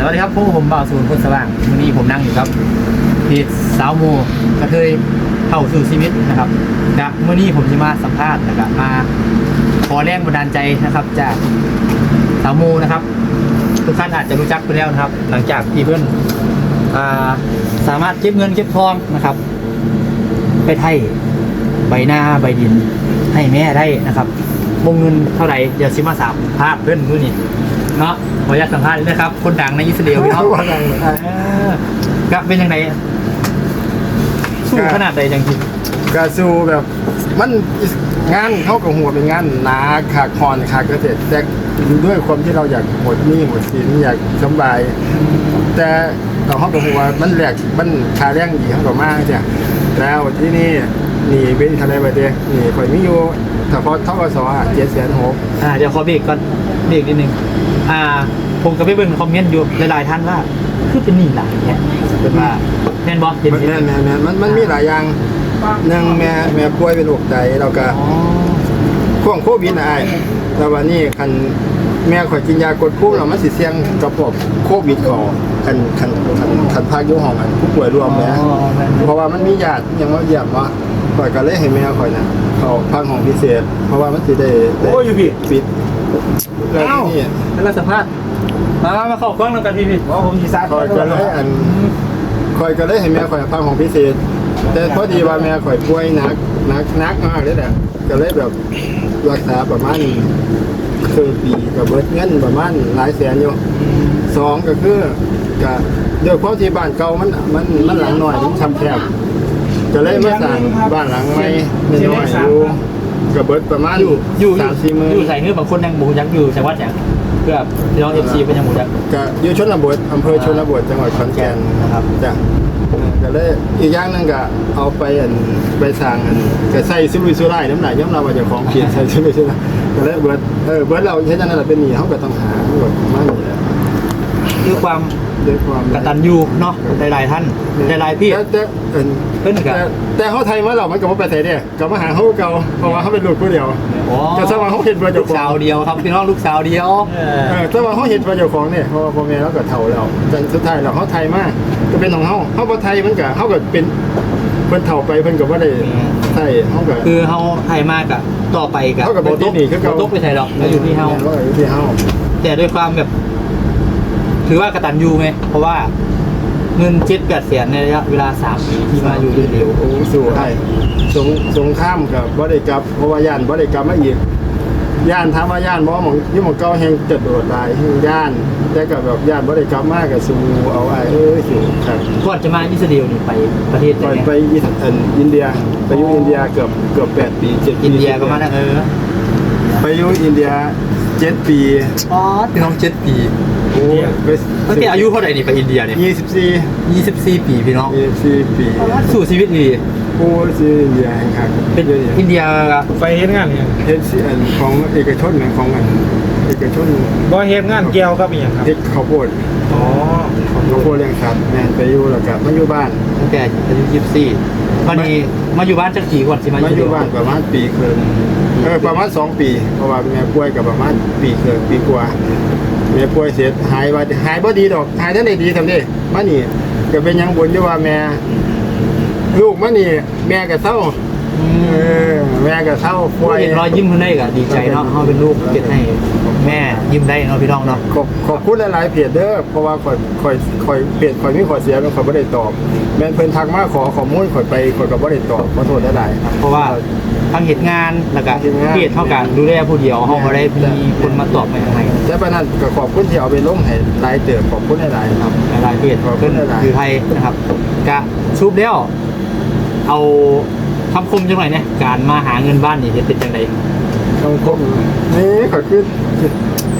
สวัสดีครับพวกผมบ่าวศูนย์คนสว่างวันนี้ผมนั่งอยู่ครับเพจสาวโมกระเทยเข้าสู่ชีวิตนะครับนะเมื่อนี้ผมจะมาสัมภาษณ์นะครับมาขอแรงบันดาลใจนะครับ จากสาวโมนะครับ ทุกท่านอาจจะรู้จักไปแล้วนะครับ หลังจากที่เพื่อนอ่าสามารถเก็บเงินเก็บทองนะครับ ไปไทยใบหน้าใบดินให้แม่ได้นะครับวงเงินเท่าไหร่เดี๋ยวซิมาสามภาพเพื่อนมือนี่ เนาะขออนุญาตสัมภาษณ์ด้วยนะครับ คนดังในอิสราเอลพี่น้องว่าดังเลยเออก็เป็นยังไงสู้ขนาดใดจังทีกาซูแบบมันงานเข้ากับหัวเป็นงานหนาขากคอนขากเกษตรแต่ด้วยความที่เราอยากหมดหนี้หมดสินอยากสำบาย แต่เราเข้ากับหัวมันแหลกมันคาแรงดีเข้ากับมากจ้ะแล้วที่นี่หนีเป็นทะเลไปเดียหนีคอยไม่อยู่เฉพาะเท่ากับสอเจ็ดแสนหกอ่าเดี๋ยวขอเบรกก่อนเบรกนิดนึง อ่า ผมก็ไปเบิ่งคอมเมนต์อยู่หลายๆท่านว่า คือเป็นหนี้หลายเนี่ยเป็นว่าแม่นบอสเห็นมันเห็นแม่นแม่นแม่นมันมันมีหลายอย่างหนึ่งแม่แม่ป่วยเป็นโรคไตเราก็อ๋อช่วงโควิดนะไอ้ายแล้ววันนี้คันแม่ข่อยกินยากดภูมิแล้วมันสิเสี่ยงกับพวกโควิดเขอคันคันคันคันภาคอยู่ห้องอันผู้ป่วยรวมแหมอ๋อแม่นเพราะว่ามันมีญาติยังมาเยี่ยมว่าข่อยก็เลยให้แม่ข่อยน่ะเขาพักห้องพิเศษ เพราะว่ามันสิได้ได้โอ้ยอยู่พี่ปิด แล้วเอ้าที่นี่เป็นรัฐสัมภาษณ์มามาเข้ากล้องแล้วกันพี่พี่ว่าผมสีซ่าข่อยก็เลยอันข่อยก็เลยให้แม่ข่อยพักห้องพิเศษ แต่พอดีว่าแม่ข่อยป่วยหนักหนักหนักมากเลยแหละก็เลยแบบรักษาประมาณคือปีกับเบิดเงินประมาณหลายแสนอยู่สองก็คือก็ด้วยความที่บ้านเก่ามันมันมันหลังหน่อยมันชำแคบก็เลยมาสร้างบ้านหลังใหม่น้อยๆอยู่ ก็เบิดประมาณอยู่อยู่สามสี่หมื่นอยู่ใส่เนื้อบางคนยังหมูยักษ์อยู่จังหวัดเนี่ยเพื่อพี่น้องเอฟซีเป็นยังหมูยักษ์ก็อยู่ชนบทอำเภอชนบทจังหวัดขอนแก่นนะครับจ้ะเออก็เลยอีกอย่างหนึงก็เอาไปอันไปสร้างอันก็ใส่ซุรุยซุร่ายน้ำหนักย่อมเราว่าเจะของเปลี่ยนใส่ซุรุยซุร่ายก็เลยเบิดเออเบิดเราเช่นนั้นแหละเป็นหนี้เขาก็ต้องหาเบิดมานี่แหละคือความ ด้วยความกตัญญูเนาะหลายๆท่านหลายๆพี่ แต่แต่เอิ่นเพิ่นก็ แต่แต่เขาไทยมาเรามันก็บ่ไปใส่เด้ก็มาหาเขาเก่าเพราะว่าเขาเป็นลูกผู้เดียวโอ้ก็สว่าเขาเห็นประโยลูชกน์ขสาอวงเดียวครับพี่น้องลูกสาวเดียว เออแต่ว่าเขาเห็นประโยชน์ของเนี่ยเพราะว่าพ่อแม่เราก็เฒ่าแล้วจนสุดท้ายแล้วเขาไทยมากก็เป็นของเขาเขาบ่ไทยมันก็เขาก็เป็นเพิ่นเฒ่าไปเพิ่นก็บ่ได้ใช่เขาก็ คือเฮาไทยมากอะต่อไปกับเขาก็เป็นที่หนีคือเก่าตกไปใส่ดอกแล้วอยู่ที่เฮาแม่ก็อยู่ที่เฮาแต่ด้วยความแบบ ถือว่ากตัญญูไหมเพราะว่าเงินเจ็ดแปดแสนในระยะเวลาสามปีที่มาอยู่ด้วยเร็วโอ้สู้ให้สงสงข้ามกับบ่ได้กลับเพราะว่าย่านบ่ได้กลับมาอีกย่านถามว่าย่านบ่หมองอยู่หมองเก่าแห่งจะโดดหลายแห่งย่านแต่ก็แบบย่านบ่ได้กลับมาก็สู้เอาไอ้เอ้ยสิครับก่อนจะมาอิสราเอลนี่ไปประเทศไหก่อนนไปอิสอันอินเดียไปอยู่อินเดียเกือบเกือบ8ปี7ปีอินเดียก็มานะเออไปอยู่อินเดีย7ปีอ๋อพี่น้องเจ็ดปี โอ้ยไปตั้งแต่อายุเท่าไหร่นี่ไปอินเดียเนี่ย24ยี่สิบสี่ปีพี่น้อง24ปีสู่ชีวิตดีโอ้ยสิอินเดียแห่งคักเป็นเยอะแยะอินเดียไปเฮ็ดงานเนี่ยเฮ็ดสิอันของเอกชนนะของอันเอกชนบ่เฮ็ดงานเกี่ยวกับอีหยังครับเฮ็ดข้าวโพดอ๋อข้าวโพดเลี้ยงสัตว์แม่นไปอยู่แล้วก็มาอยู่บ้านตั้งแต่อายุยี่สิบสี่วันนี้มาอยู่บ้านจักกี่ก่อนสิมามาอยู่บ้านประมาณปีครึ่งเออประมาณสองปี เพราะว่าแม่ป่วยกับประมาณปีครึ่งปีกว่า แม่ป่วยเสร็จหายว่าหายบ่ดีดอกหายทันได้ดีทำได้มานี่ก็เป็นหยังบุญอยู่ว่าแม่ ลูกมานี่ แม่ก็เศร้าอืเอมอแม่ก็เศร้าป่วย เห็นรอยยิ้มคนได้ก็ดีใจเนาะเขาเป็นลูกเก็บให้ แม่ยิ้มได้เนาะพี่น้องเนาะขอบขอบคุณหลายๆเพจเด้อเพราะว่าข่อยข่อยข่อยเพจข่อยมีขอเสียแล้วข่อยบ่ได้ตอบแม่นเพิ่นทักมาขอข้อมูลข่อยไปข่อยก็บ่ได้ตอบขอโทษหลายๆครับ เพราะว่าทั้งเหตุงานแล้วก็เหตุงานเพียเท่ากันดูแลผู้เดียวเขาก็ได้มีคนมาตอบมาให้แต่ปานนั้นก็ขอบคุณที่เอาไปลงให้หลายเติบขอบคุณหลายๆครับหลายๆเพจขอบคุเพิ่ณนหลายๆอยู่ไทยนะครับกะชุบแล้วเอาคำคมจังหน่อยเนี่ยการมาหาเงินบ้านนี่จะเป็นจังได ต้องคมนี่ข่อยคือ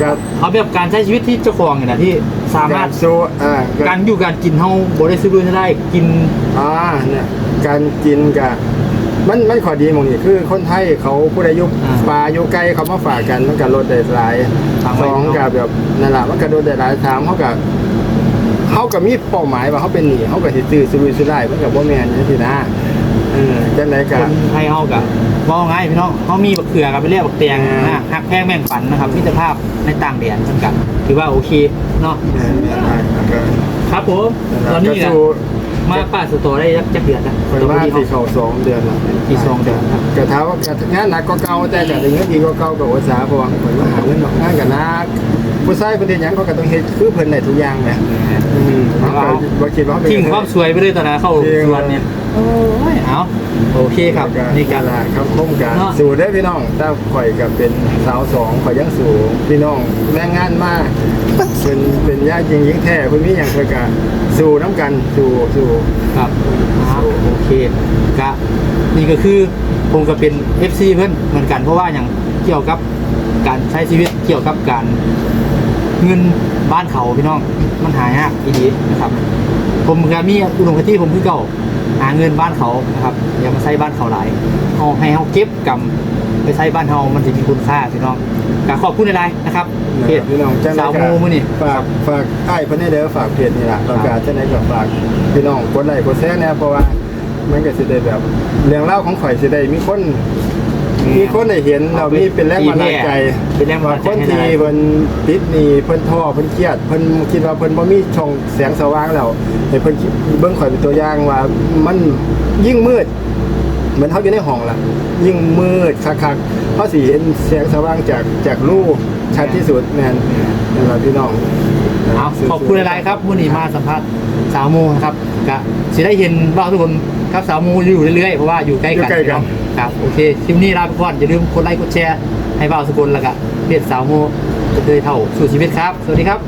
การเอาแบบการใช้ชีวิตที่เจ้าของเนี่ยนะที่สามารถโซอ่าการอยู่การกินเฮาบ่ได้ซื้อด้วยได้กินอ่าเนี่ยการกินกับมันมันขอดีหมองนี่คือคนไทยเขาผู้ใดอยุอ่าปลาอยู่ใกล้เขามาฝากกันมันก็ลดได้หลายฟังไว้สองกับแบบนั่นแหละมันก็ลดได้หลายสามเขากับเขากับมีเป้าหมายว่าเขาเป็นหนี้เขากับสิซื้อซื้อซื้อได้มันกับว่าแมนนี่สินะเออจังไหนคกับนไทยเฮาก็บ่ง่ายพี่น้องเฮามีบักเขือกับไปเรียกบักแตงนะหักแพงแบ่งปันนะครับมิตรภาพในต่างแดนเหมือนกันถือว่าโอเคเนาะแม่นแม่นได้แล้วก็ครับผมตอนนี้ก็ก็สู้มาป้าสตอได้ยักจักเดือนนะไปมาที่เขาสองเดือนละที่สองเดือนครับกระเท้าก็งานหนักก็เก่าแต่จะได้เงินดีก็เก่ากับภาษาเพราะว่าคนมาหาเงินหนักงานกับนักผู้ชายประเด็นหยังเขาก็ต้องเฮ็ดคือเพิ่นได้ทุกอย่างแหมอืมเขาก็บ่คิดว่าเป็น ทิ้งความสวยไปเลยตอนนั้นเข้าสวนเนี่ยโอ้ยเอาโอเคครับนี่นี่กักันนละครับคมกันเนาะสู่ได้อพี่น้องถ้าข่อยก็เป็นสาวสองข่อยยังสู่พี่น้องแรงงานมาเป็นเป็นญาติจริงยิ่งแท้เพิ่นมีหยังข่อยก็สู่น้ำกันสู่สู่ครับเอาโอเคกะนี่ก็คือผมก็เป็น FC เพื่อนเหมือนกันเพราะว่าอย่างเกี่ยวกับการใช้ชีวิตเกี่ยวกับการเงินบ้านเขาพี่น้องมันหายากอีดีนะครับ ผมก็มีอุดมคติผมคือเก่า หาเงินบ้านเขานะครับอย่ามาใช้บ้านเขาหลายเอาให้เขาเก็บกำไปใช้บ้านเขามันจะมีคุณค่าพี่น้องกขอบคุณอะไรนะครับเพจพี่น้องจังสาวได๋โมมือนี่ฝากฝากอ้ายเพิ่นได้เด้อฝากเพจนี่ล่ะแล้วก็จังได๋ก็ฝากพี่น้องกดไลค์กดแชร์แหน่เพราะว่ามันก็สิได้แบบเรื่องเล่าวของข่อยสิได้มีคน มีคนได้เห็นเรามีเป็นแรงบันดาลใจเป็นแรงบันดาลใจคนให้ที่ได้เพิ่นติดหนี้เพิ่นท้อเพิ่นเครียดเพิ่นคิดว่าเพิ่นบ่มีช่องแสงสว่างแล้วให้เพิ่นคิดเบิ่งข่อยเป็นตัวอย่างว่ามันยิ่งมืดเหมือนเขาอยู่ในห้องล่ะ ยิ่งมืดคักๆเขาสิเห็นแสงสว่างจากจากรูชัดที่สุดแม่นนั่นล่ะพี่น้องเอาขอบคุณหลายๆครับวันนี้มาสัมภาษณ์สาวโมนะครับกะสิได้เห็นว่าทุกคนครับสาวโมอยู่เรื่อยๆเพราะว่าอยู่ใกล้อยู่กันใกล้กันครับโอเคคลิปนี้ลาไปก่อนอย่าลืมกดไลค์กดแชร์ให้บ่าวสกุลแล้วก็เพจสาวโมจะเคยเท่าสู่ชีวิตครับ สวัสดีครับ